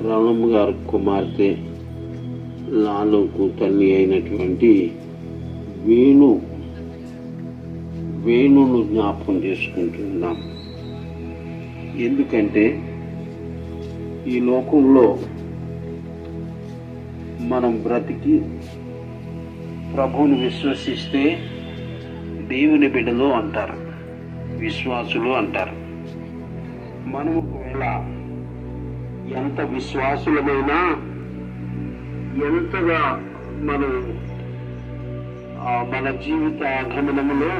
రమణమ్మ గారి కుమార్తె లాలుకు తల్లి అయినటువంటి వేణు వేణును జ్ఞాపకం చేసుకుంటున్నాం. ఎందుకంటే ఈ లోకంలో మనం బ్రతికి ప్రభువుని విశ్వసిస్తే దేవుని బిడ్డలు అంటారు విశ్వాసులు అంటారు. మనం ఒకవేళ ఎంత విశ్వాసులమైనా ఎంతగా మనం ఆ, మన జీవిత గమనములో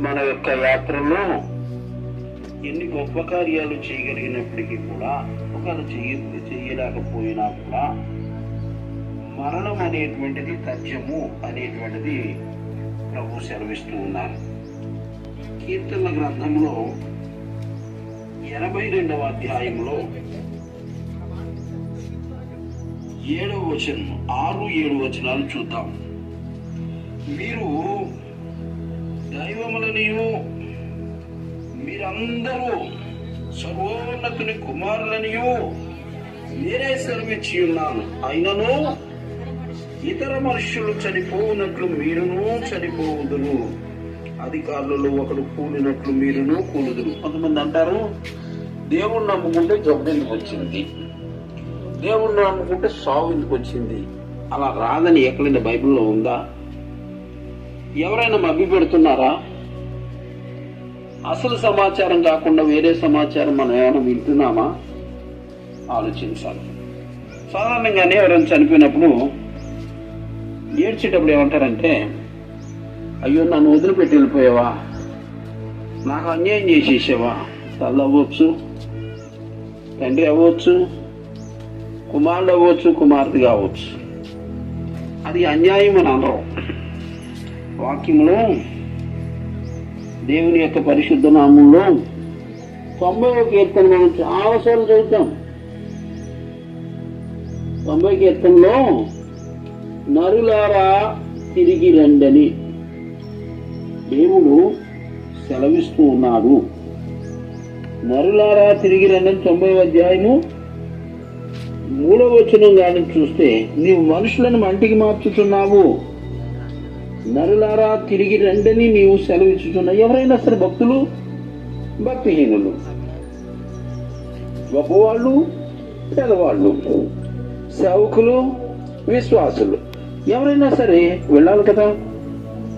మన యొక్క యాత్రలో ఎన్ని గొప్ప కార్యాలు చేయగలిగినప్పటికీ కూడా ఒకవేళ చేయ చేయలేకపోయినా కూడా మరణం అనేటువంటిది తథ్యము అనేటువంటిది ప్రభు సెలవిస్తూ ఉన్నారు. కీర్తన గ్రంథంలో ఎనభై రెండవ అధ్యాయంలో ఏడవ వచనం ఆరు ఏడు వచనాలు చూద్దాం. మీరు దైవములనియు మీరందరూ సర్వోన్నతుని కుమారులనియు మీరే సెలవిచ్చి ఉన్నాను. అయినను ఇతర మనుష్యులు చనిపోవునట్లు మీరును చనిపోవుదురు. అధికారులలో ఒకడు కూలినట్లు మీరును కూలుదురు. కొంతమంది అంటారు దేవుణ్ణి నమ్ముకుంటే జబ్బు ఎందుకు వచ్చింది? దేవుణ్ణి నమ్ముకుంటే సాగు ఎందుకు వచ్చింది? అలా రాదని ఎక్కడైనా బైబిల్లో ఉందా? ఎవరైనా మభ్య పెడుతున్నారా? అసలు సమాచారం కాకుండా వేరే సమాచారం మనం ఏమైనా వింటున్నామా? ఆలోచించాలి. సాధారణంగానే ఎవరైనా చనిపోయినప్పుడు ఏడ్చేటప్పుడు ఏమంటారంటే అయ్యో నన్ను వదిలిపెట్టి వెళ్ళిపోయావా? నాకు అన్యాయం చేసేసావా? తల్లి అవ్వచ్చు తండ్రి అవ్వచ్చు కుమారుడు అవ్వచ్చు కుమార్తె కావచ్చు. అది అన్యాయం అని అనరు. వాక్యంలో దేవుని యొక్క పరిశుద్ధ నామంలో తొంభై కీర్తన మనం చాలాసార్లు చదువుతాం. తొంభై కీర్తనలో నరులారా తిరిగి రండని. దేవుడు సెలవిస్తూ ఉన్నాడు. నరులారా తిరిగి రండని తొంభై అధ్యాయము మూడవ వచనం కానీ చూస్తే నీవు మనుషులను మంటికి మార్చుతున్నావు నరులారా తిరిగి రండని నీవు సెలవిచ్చుతున్నావు ఎవరైనా సరే భక్తులు? భక్తిహీనులు. గొప్పవాళ్ళు పేదవాళ్ళు సేవకులు విశ్వాసులు. ఎవరైనా సరే వెళ్ళాలి కదా?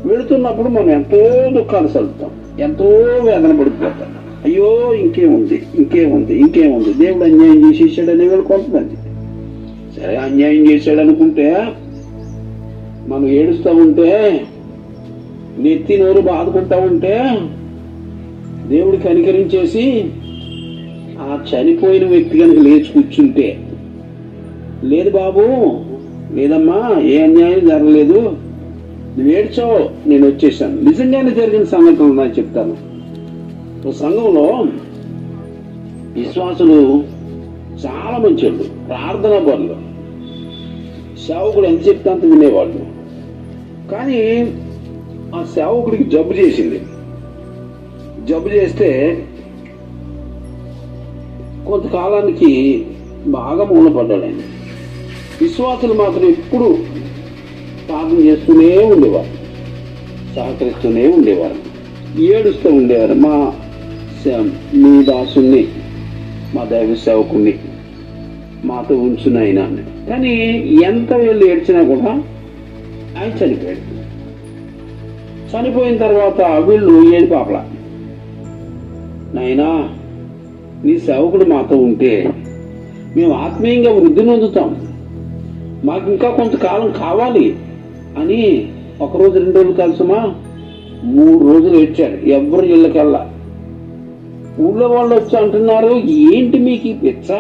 వెళుతున్నప్పుడు మనం ఎంతో దుఃఖాలు చల్లుతాం ఎంతో వేదన పడిపోతాం. అయ్యో ఇంకేముంది? ఇంకేముంది? ఇంకేముంది? దేవుడు అన్యాయం చేసేసాడని వాళ్ళు సరే అన్యాయం చేశాడు అనుకుంటే మనం ఏడుస్తూ ఉంటే నెత్తి నోరు బాధపడతా ఉంటే దేవుడు కనికరించేసి ఆ చనిపోయిన వ్యక్తి కనుక లేచి కూర్చుంటే లేదు బాబు లేదమ్మా ఏ అన్యాయం జరగలేదు. నువ్వు ఏడ్చావు నేను వచ్చేసాను. నిజంగానే జరిగిన సంఘటన నాకు చెప్తాను. ఓ సంఘంలో విశ్వాసులు చాలా మంచివాళ్ళు ప్రార్థన పనులు సేవకుడు ఎంత చెప్తే అంత వినేవాళ్ళు. కానీ ఆ సేవకుడికి జబ్బు చేసింది. జబ్బు చేస్తే కొంతకాలానికి బాగా మూలపడ్డాడు ఆయన. విశ్వాసులు మాత్రం ఎప్పుడు ప్రార్థన చేస్తూనే ఉండేవారు. సహకరిస్తూనే ఉండేవారు. ఏడుస్తూ ఉండేవారు. మా మీ దాసుని మా దైవ సేవకుని మాతో ఉంచునైనా కానీ ఎంత వీళ్ళు ఏడ్చినా కూడా ఆయన చనిపోయాడు. చనిపోయిన తర్వాత వీళ్ళు ఏడు పాపల. నాయనా నీ సేవకుడు మాతో ఉంటే మేము ఆత్మీయంగా వృద్ధి నొందుతాం. మాకు ఇంకా కొంతకాలం కావాలి. అని ఒక రోజు రెండు రోజులు కలిసమా? మూడు రోజులు ఏడ్చాడు. ఎవ్వరు ఇళ్ళకెళ్ళా. ఊళ్ళో వాళ్ళు వచ్చి అంటున్నారు ఏంటి మీకు ఈ పిచ్చ?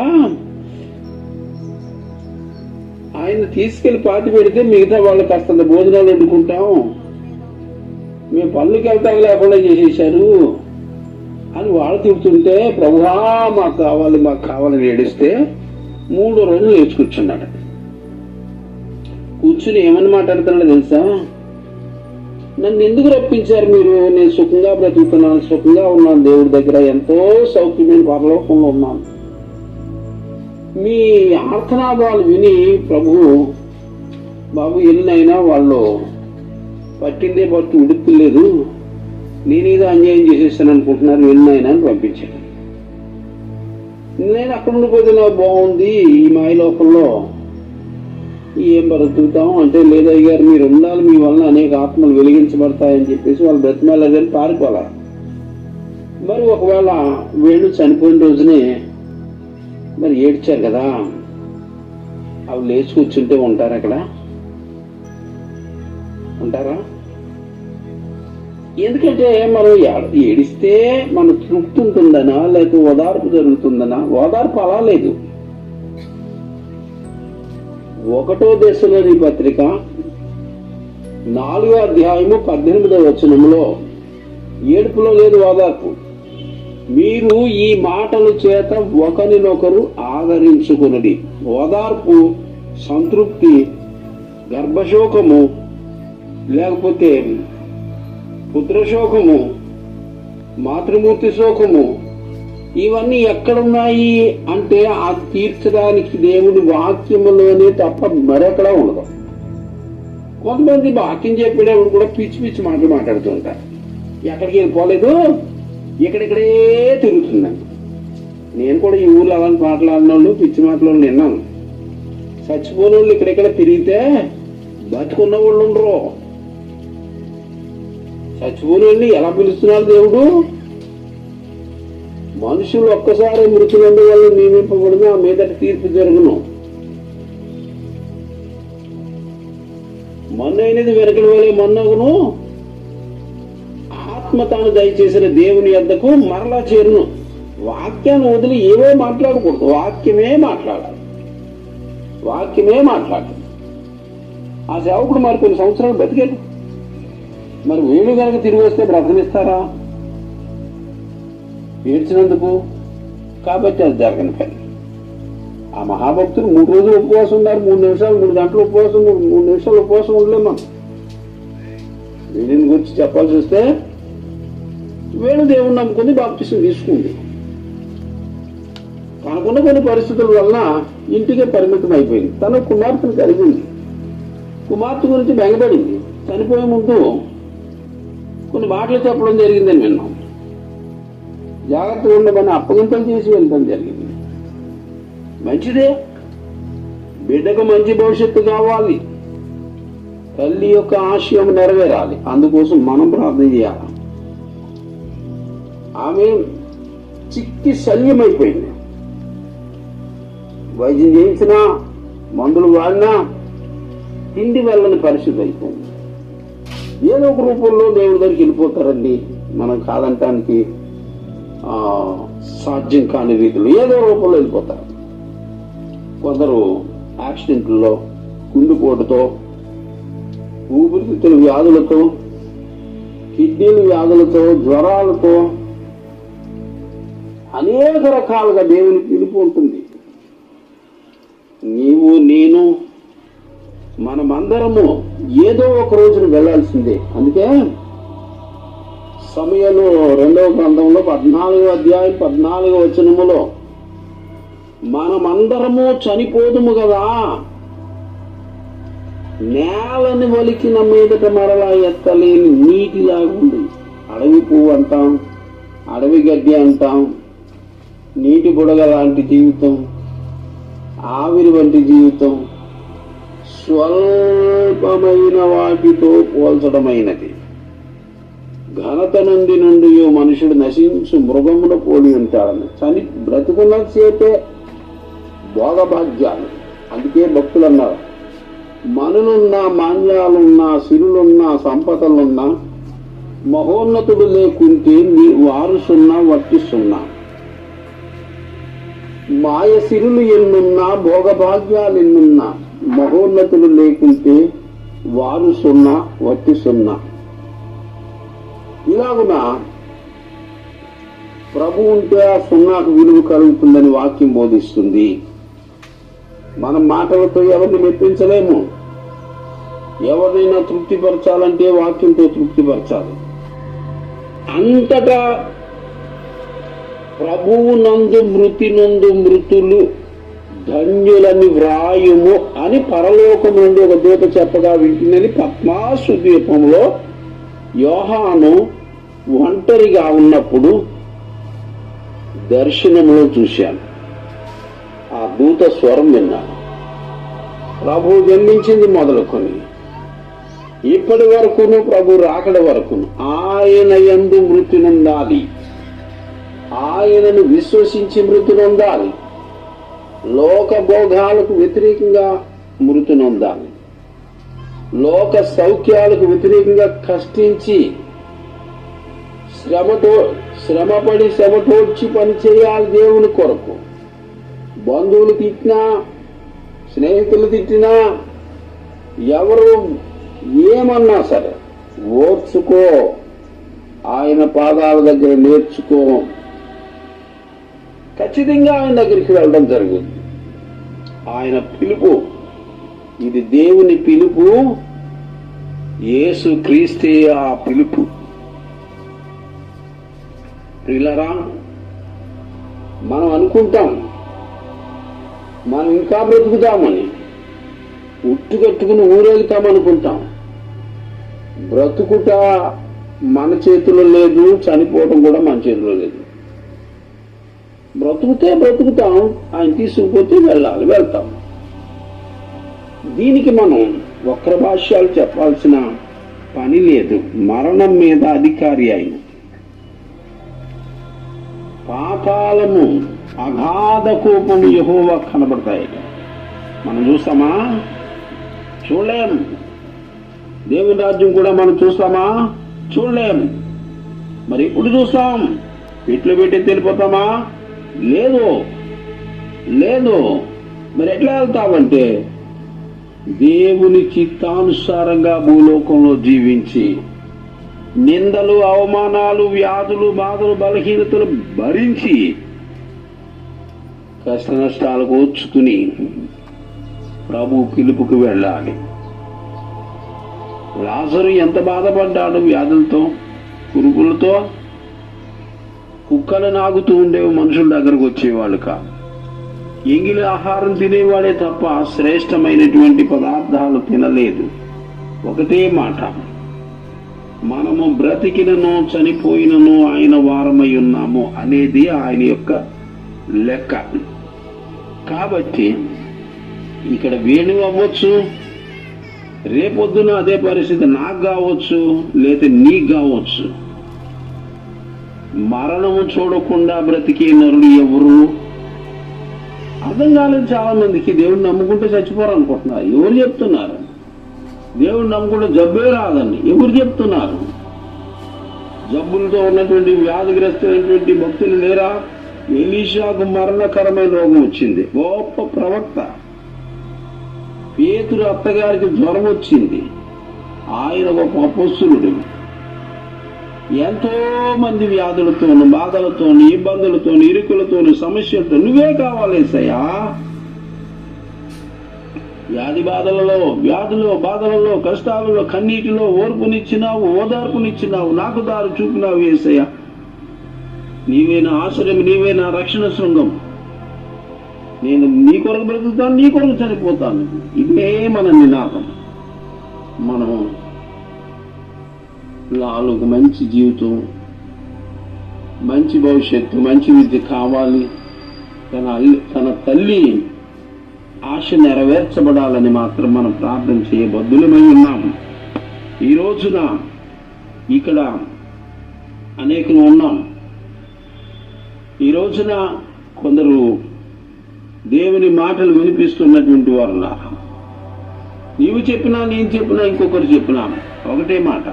ఆయన తీసుకెళ్ళి పాతి పెడితే మిగతా వాళ్ళకి కాస్త భోజనాలు వండుకుంటాం. మేము పనులకి వెళ్తాం లేకుండా చేసేసారు అని వాళ్ళు తిడుతుంటే ప్రభువా మాకు కావాలి మాకు కావాలని ఏడిస్తే మూడు రోజులు నేర్చుకొచ్చున్నాడు కూర్చుని ఏమని మాట్లాడుతున్నాడో తెలుసా? నన్ను ఎందుకు రప్పించారు మీరు? నేను సుఖంగా బ్రతుకుతున్నాను సుఖంగా ఉన్నాను దేవుడి దగ్గర ఎంతో సౌఖ్యమైన పరలోకంలో ఉన్నాను. మీ ఆర్తనాదాలు విని ప్రభు బాబు ఎన్నైనా వాళ్ళు పట్టిందే పట్టు ఉడుకులేదు నేనేదో అన్యాయం చేసేస్తాను అనుకుంటున్నారు ఎన్నైనా అని పంపించాను నేను అక్కడ ఉండిపోతున్నా బాగుంది ఈ మాయలోకంలో ఏం బ్రతుకుతాం అంటే లేదయ్య గారు మీరు ఉండాలి మీ వలన అనేక ఆత్మలు వెలిగించబడతాయని చెప్పేసి వాళ్ళు బ్రతిమాలని పారిపోవాలి. మరి ఒకవేళ వేణు చనిపోయిన రోజునే మరి ఏడ్చారు కదా అవి లేచి కూర్చుంటే ఉంటారు అక్కడ? ఉంటారా? ఎందుకంటే మనం ఏడ- ఏడిస్తే మన తృప్తి ఉంటుందనా లేకపోతే ఓదార్పు జరుగుతుందనా? ఓదార్పు అలా లేదు. ఒకటో దశలోని పత్రిక నాలుగో అధ్యాయము పద్దెనిమిదవ వచనంలో ఏడుపులో లేదు ఓదార్పు మీరు ఈ మాటల చేత ఒకరినొకరు ఆదరించుకున్నది ఓదార్పు సంతృప్తి గర్భశోకము లేకపోతే పుత్రశోకము మాతృమూర్తి శోకము ఇవన్నీ ఎక్కడున్నాయి అంటే ఆ తీర్చడానికి దేవుడి వాక్యములోనే తప్ప మరెక్కడా ఉండదు. కొంతమంది వాక్యం చెప్పేటప్పుడు కూడా పిచ్చి పిచ్చి మాటలు మాట్లాడుతూ ఉంటారు. ఎక్కడికి వెళ్ళిపోలేదు ఇక్కడిక్కడే తిరుగుతున్నాను నేను కూడా ఈ ఊర్లో అలాంటి మాటలు ఆడినోళ్ళు పిచ్చి మాటలు విన్నాను. చచ్చిపోయిన వాళ్ళు ఇక్కడెక్కడ తిరిగితే బతుకున్న వాళ్ళు ఉండరు. చచ్చిపోయిన వాళ్ళు ఎలా పిలుస్తున్నాడు దేవుడు? మనుషులు ఒక్కసారి మృతులందు వల్ల నియమింపబడిన ఆ మీదటి తీర్పు జరుగును. మన్నైనది వెనకడి వలె మన్నగును. ఆత్మ తాను దయచేసిన దేవుని యొద్దకు మరలా చేరును. వాక్యాన్ని వదిలి ఏవో మాట్లాడకూడదు. వాక్యమే మాట్లాడాలి. వాక్యమే మాట్లాడాలి. ఆ సేవకుడు మరి కొన్ని సంవత్సరాలు బతికాడు. మరి వీళ్ళు కనుక తిరిగి వస్తే ప్రార్థనిస్తారా ఏడ్చినందుకు కాబట్టి అది జరగని పని. ఆ మహాభక్తులు మూడు రోజులు ఉపవాసం ఉన్నారు మూడు నిమిషాలు మూడు గంటలు ఉపవాసం మూడు నిమిషాలు ఉపవాసం ఉండలేం మనం. వీడిని గురించి చెప్పాల్సి వస్తే వేణు దేవుణ్ణి నమ్ముకుని బాప్టిసం తీసుకుంది. తనకున్న కొన్ని పరిస్థితుల వలన ఇంటికే పరిమితం అయిపోయింది. తన కుమార్తెను కలిగింది. కుమార్తె గురించి బెంగపడింది. చనిపోయే ముందు కొన్ని మాటలు చెప్పడం జరిగిందని విన్నాం. జాగ్రత్తగా ఉండమని అప్పగింతలు చేసి వెళ్ళడం జరిగింది. మంచిదే. బిడ్డకు మంచి భవిష్యత్తు కావాలి. తల్లి యొక్క ఆశయం నెరవేరాలి. అందుకోసం మనం ప్రార్థన చేయాలి. ఆమె చిక్కి శల్యమైపోయింది. వైద్యం చేయించినా మందులు వాడినా తిండి వెళ్ళని పరిస్థితి అయిపోయింది. ఏదో ఒక రూపంలో దేవుడి దగ్గరికి వెళ్ళిపోతారండి. మనం కాదంటానికి సాధ్యం కాని రీతిలో ఏదో రూపంలో వెళ్ళిపోతారు. కొందరు యాక్సిడెంట్లో గుండెపోటుతో ఊపిరితిత్తుల వ్యాధులతో కిడ్నీల వ్యాధులతో జ్వరాలతో అనేక రకాలుగా దేవుని పిలుపు ఉంటుంది. నీవు నేను మనమందరము ఏదో ఒక రోజున వెళ్ళాల్సిందే అందుకే సమయంలో రెండవ గ్రంథంలో పద్నాలుగో అధ్యాయం పద్నాలుగో వచనములో మనమందరము చనిపోదుము కదా నేలని వలికిన మీదట మరలా ఎత్తలేని నీటిలాగా ఉంది అడవి పువ్వు అంటాం అడవి గడ్డి అంటాం నీటి బుడగ లాంటి జీవితం ఆవిరి వంటి జీవితం స్వల్పమైన వాటితో పోల్చడమైనది. ఘనత నుండి నుండి మనుషుడు నశించు మృగమున పోలి ఉంటాడని చని బ్రతుకున్నసేపే భోగభాగ్యాలు. అందుకే భక్తులు అన్నారు మనులున్నా మాన్యాలున్నా సిరులున్నా సంపదలున్నా మహోన్నతుడు లేకుంటే నీ వారు సున్నా మాయ సిరులు ఎన్నున్నా భోగభాగ్యాలు ఎన్నున్నా మహోన్నతుడు లేకుంటే వారు సున్నా ఇలాగున ప్రభు ఉంటే ఆ సున్నాకు విలువ కలుగుతుందని వాక్యం బోధిస్తుంది. మనం మాటలతో ఎవరిని మెప్పించలేము. ఎవరినైనా తృప్తిపరచాలంటే వాక్యంతో తృప్తిపరచాలి. అంతటా ప్రభువు నందు మృతి నందు మృతులు ధన్యులని వ్రాయుము అని పరలోకం నుండి ఒక దూత చెప్పగా వింటున్నది పద్మాసు ద్వీపంలో యోహాను ఒంటరిగా ఉన్నప్పుడు దర్శనంలో చూశాను. ఆ దూత స్వరం విన్నాను. ప్రభు జన్మించింది మొదలుకొని ఇప్పటి వరకును ప్రభు రాకడ వరకును ఆయన ఎందు మృతి నొందాలి. ఆయనను విశ్వసించి మృతి నొందాలి. లోక భోగాలకు వ్యతిరేకంగా మృతి నొందాలి. లోక సౌఖ్యాలకు వ్యతిరేకంగా కష్టించి శ్రమతో శ్రమపడి శ్రమటోడ్చి పని చేయాలి దేవుని కొరకు. బంధువులు తిట్టినా స్నేహితులు తిట్టినా ఎవరు ఏమన్నా సరే ఓర్చుకో. ఆయన పాదాల దగ్గర నేర్చుకో. ఖచ్చితంగా ఆయన దగ్గరికి వెళ్ళడం జరుగుతుంది. ఆయన పిలుపు ఇది దేవుని పిలుపు యేసు క్రీస్తే ఆ పిలుపు. ప్రిలరా మనం అనుకుంటాం మనం ఇంకా బ్రతుకుతామని ఉట్టు కట్టుకుని ఊరేగుతామనుకుంటాం బ్రతుకుట మన చేతిలో లేదు చనిపోవడం కూడా మన చేతిలో లేదు. బ్రతుకుతే బ్రతుకుతాం ఆయన తీసుకుపోతే వెళ్ళాలి వెళ్తాం. దీనికి మనం వక్ర భాష్యాలు చెప్పాల్సిన పని లేదు. మరణం మీద అధికారి ఆయన పాతాళము అగాధ కోపము యహోవ కనబడతాయి. మనం చూస్తామా? చూడలేం. దేవుని రాజ్యం కూడా మనం చూస్తామా? చూడలేం. మరి ఇప్పుడు చూస్తాం. ఇట్లు పెట్టి తెలిపోతామా? లేదు. లేదు. మరి ఎట్లా వెళ్తామంటే దేవుని చిత్తానుసారంగా భూలోకంలో జీవించి నిందలు అవమానాలు వ్యాధులు బాధలు బలహీనతలు భరించి కష్ట నష్టాలు కోచుకుని ప్రభు పిలుపుకు వెళ్ళాలి. లాజరు ఎంత బాధపడ్డాడు వ్యాధులతో పురుగులతో? కుక్కలు నాగుతూ ఉండేవి మనుషుల దగ్గరకు వచ్చేవాళ్ళు కాదు. ఎంగిలి ఆహారం తినేవాడే తప్ప శ్రేష్టమైనటువంటి పదార్థాలు తినలేదు. ఒకటే మాట. మనము బ్రతికినను చనిపోయినను ఆయన వారమై ఉన్నాము అనేది ఆయన యొక్క లెక్క. కాబట్టి ఇక్కడ వేణు అవ్వచ్చు రేపొద్దున అదే పరిస్థితి నాకు కావచ్చు లేదా నీకు కావచ్చు. మరణము చూడకుండా బ్రతికే నరుడు ఎవరు? అర్థం కాలేదు చాలా మందికి దేవుడిని నమ్ముకుంటే చచ్చిపోరు అనుకుంటున్నారు. ఎవరు చెప్తున్నారు? దేవుడు నమ్ముకుంటే జబ్బే రాదండి. ఎవరు చెప్తున్నారు? జబ్బులతో ఉన్నటువంటి వ్యాధిగ్రస్తులైనటువంటి భక్తులు లేరా? ఎలీషాకు మరణకరమైన రోగం వచ్చింది. గొప్ప ప్రవక్త. పేతురు అత్తగారికి జ్వరం వచ్చింది. ఆయన ఒక అపస్సులుడు ఎంతో మంది వ్యాధులతోను బాధలతోను ఇబ్బందులతోను ఇరుకులతోను సమస్యలతో నువ్వే కావాలేసయ్యా వ్యాధి బాధలలో వ్యాధులో బాధలలో కష్టాలలో కన్నీటిలో ఓర్పునిచ్చినావు ఓదార్పునిచ్చినావు నాకు దారి చూపినావు ఏసయ్య. నీవే నా ఆశ్రయం నీవే నా రక్షణ శృంగం. నేను నీ కొరకు బ్రతుకుతాను నీ కొరకు చనిపోతాను. ఇదే మన నినాదం. మనం నాలుగు మంచి జీవితం మంచి భవిష్యత్తు మంచి విద్య కావాలి. తన తన తల్లి ఆశ నెరవేర్చబడాలని మాత్రం మనం ప్రార్థన చేయబద్దులమై ఉన్నాం. ఈ రోజున ఇక్కడ అనేకులు ఉన్నాం. ఈ రోజున కొందరు దేవుని మాటలు వినిపిస్తున్నటువంటి వారు నీవు చెప్పినా నేను చెప్పినా ఇంకొకరు చెప్పినా ఒకటే మాట.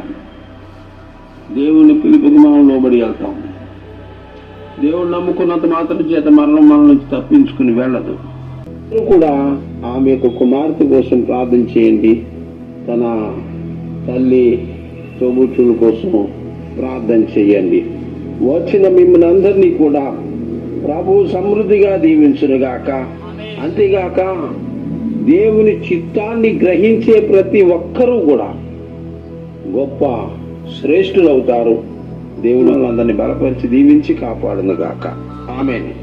దేవుని పిలుపుకు మనం లోబడి వెళ్తాం. దేవుడు నమ్ముకున్నంత మాత్రం చేత మరణం మన నుంచి తప్పించుకుని వెళ్ళదు. కూడా ఆమె యొక్క కుమార్తె కోసం ప్రార్థన చేయండి. తన తల్లి తోబుట్టుల కోసం ప్రార్థన చేయండి. వచ్చిన మిమ్మల్ని అందరినీ కూడా ప్రభు సమృద్ధిగా దీవించునుగాక. అంతేగాక దేవుని చిత్తాన్ని గ్రహించే ప్రతి ఒక్కరూ కూడా గొప్ప శ్రేష్ఠులవుతారు. దేవుని అందరిని బలపరిచి దీవించి కాపాడునుగాక. ఆమెను.